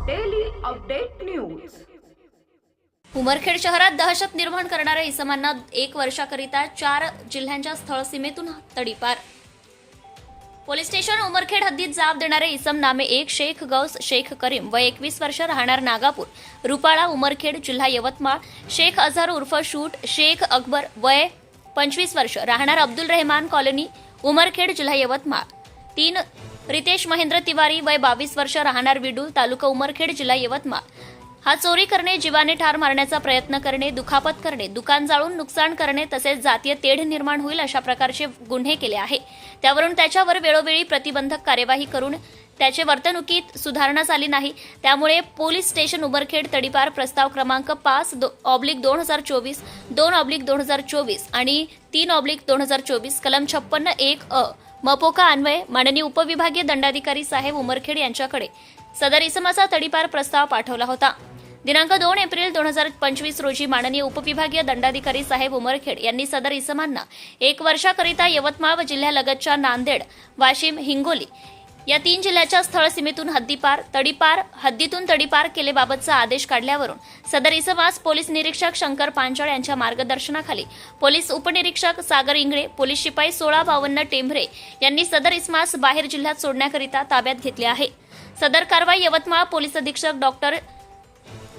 Update news Umarkhed शहरात दहशत निर्माण करणाऱ्या इसमांना एक वर्षाकरिता चार जिल्ह्यांच्या स्थळ सीमेतून तडीपार. पोलीस स्टेशन उमरखेड हद्दीत जाब देणारे इसम नामे एक शेख गौस शेख करीम व एकवीस वर्ष राहणार नागापूर. रुपाळा उमरखेड जिल्हा यवतमाळ. शेख अझहर उर्फ शूट शेख अकबर वय पंचवीस वर्ष राहणार अब्दुल रहमान कॉलनी उमरखेड जिल्हा यवतमाळ. तीन रितेश महेंद्र तिवारी वय बावीस वर्ष राहणार विडूल तालुका उमरखेड जिल्हा यवतमाळ. हा चोरी करणे जीवाने ठार मारण्याचा प्रयत्न करणे दुखापत करणे दुकान जाळून नुकसान करणे तसेच जातीय तेढ निर्माण होईल अशा प्रकारचे गुन्हे केले आहे. त्यावरून त्याच्यावर वेळोवेळी प्रतिबंधक कार्यवाही करून त्याचे वर्तणुकीत सुधारणा झाली नाही. त्यामुळे पोलीस स्टेशन उमरखेड तडीपार प्रस्ताव क्रमांक पाच दो ऑब्लिक दोन हजार चोवीस दोन ऑब्लिक दोन हजार चोवीस आणि तीन ऑब्लिक दोन हजार चोवीस कलम छप्पन्न एक अ. मपोका अन्वये माननीय उपविभागीय दंडाधिकारी साहेब उमरखेड यांच्याकडे सदर इसमाचा तडीपार प्रस्ताव पाठवला होता. दिनांक दोन एप्रिल दोन हजार पंचवीस रोजी माननीय उपविभागीय दंडाधिकारी साहेब उमरखेड यांनी सदर इसमांना एक वर्षाकरिता यवतमाळ व जिल्ह्यालगतच्या नांदेड वाशिम हिंगोली या तीन जिल्ह्याच्या स्थळ सीमेतून हद्दीपार तडीपार हद्दीतून तडीपार केलेबाबतचा आदेश काढल्यावरून सदर इसमास पोलीस निरीक्षक शंकर पांचाळ यांच्या मार्गदर्शनाखाली पोलीस उपनिरीक्षक सागर इंगळे पोलीस शिपाई सोळा बावन्न टेंभरे यांनी सदर इसमास बाहेर जिल्ह्यात सोडण्याकरिता ताब्यात घेतले आहे. सदर कारवाई यवतमाळ पोलीस अधीक्षक डॉक्टर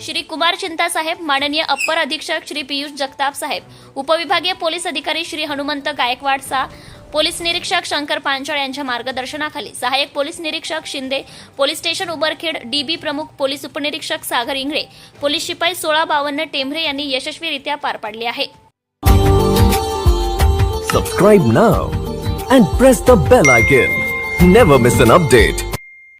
श्री कुमार चिंता साहेब माननीय अप्पर अधीक्षक श्री पियुष जगताप साहेब उपविभागीय पोलीस अधिकारी श्री हनुमंत गायकवाड सा पोलीस निरीक्षक शंकर पांचाळ यांच्या मार्गदर्शनाखाली सहाय्यक पोलीस निरीक्षक Shinde police station Ubarkhed DB प्रमुख पोलीस उपनिरीक्षक सागर इंगळे पोलीस शिपाई सोळा बावन्न टेंभरे यांनी यशस्वीरित्या पार पाडली आहे. Subscribe now and press the bell icon never miss an update